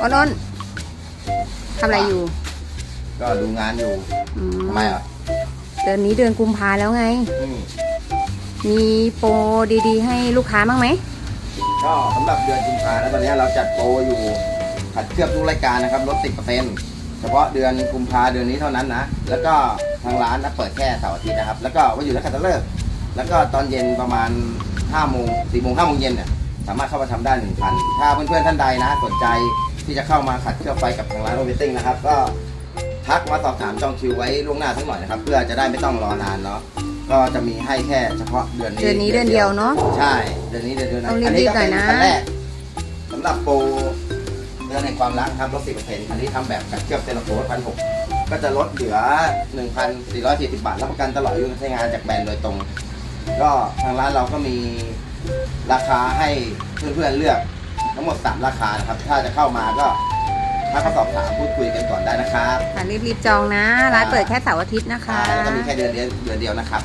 อ้นอ้นทำอะไรอยู่ ก็ดูงานอยู่อืมทำไมอะเดือนนี้เดือนกุมภาแล้วไง อืมมีโปรดีๆ ให้ลูกค้าบ้างไหม ก็สำหรับเดือนกุมภาแล้วตอนนี้เราจัดโปรอยู่ขัดเคลือบทุกรายการนะครับลด 10%เฉพาะเดือนกุมภาเดือนนี้เท่านั้นนะ แล้วก็ทางร้านนะเปิดแค่เสาร์อาทิตย์นะครับ แล้วก็วันหยุดและขัตฤกษ์แล้วก็ตอนเย็นประมาณ5โมง4โมง5โมงเย็นเนี่ยสามารถเข้ามาทำได้หนึ่งพันถ้าเพื่อนๆท่านใดนะสนใจ ที่จะเข้ามาขัดเคลือบไฟกับทางร้านโอเวติ้งนะครับ ก็ทักมาสอบถามจองคิวไว้ล่วงหน้าสักหน่อยนะครับ เพื่อจะได้ไม่ต้องรอนานเนาะก็จะมีให้แค่เฉพาะเดือนนี้เดือนนี้เดือนเดียวเนาะใช่เดือนนี้เดือนเดียวต้องรีบนี้ก็ๆหน่เป็อยนนะ คันแรกสำหรับโปรเดือนแห่งความรักครับลดสิบเปอร์เซ็นต์อันนี้ทำแบบกับเชือกเซลโฟพันหกก็จะลดเหลือ1,440บาทรับประกันตลอดอายุการใช้งานจากแบรนด์โดยตรง ก็ทางร้านเราก็มีราคาให้เพื่อนๆเลือก ทั้งหมด 3 ราคานะครับ ถ้าจะเข้ามาก็ถ้าเขาสอบถามพูดคุยกันก่อนได้นะครับ ค่ะรีบๆจองนะ ร้านเปิดแค่เสาร์อาทิตย์นะคะ แล้วก็มีแค่เดือนเดียวเดือนเดียวนะครับ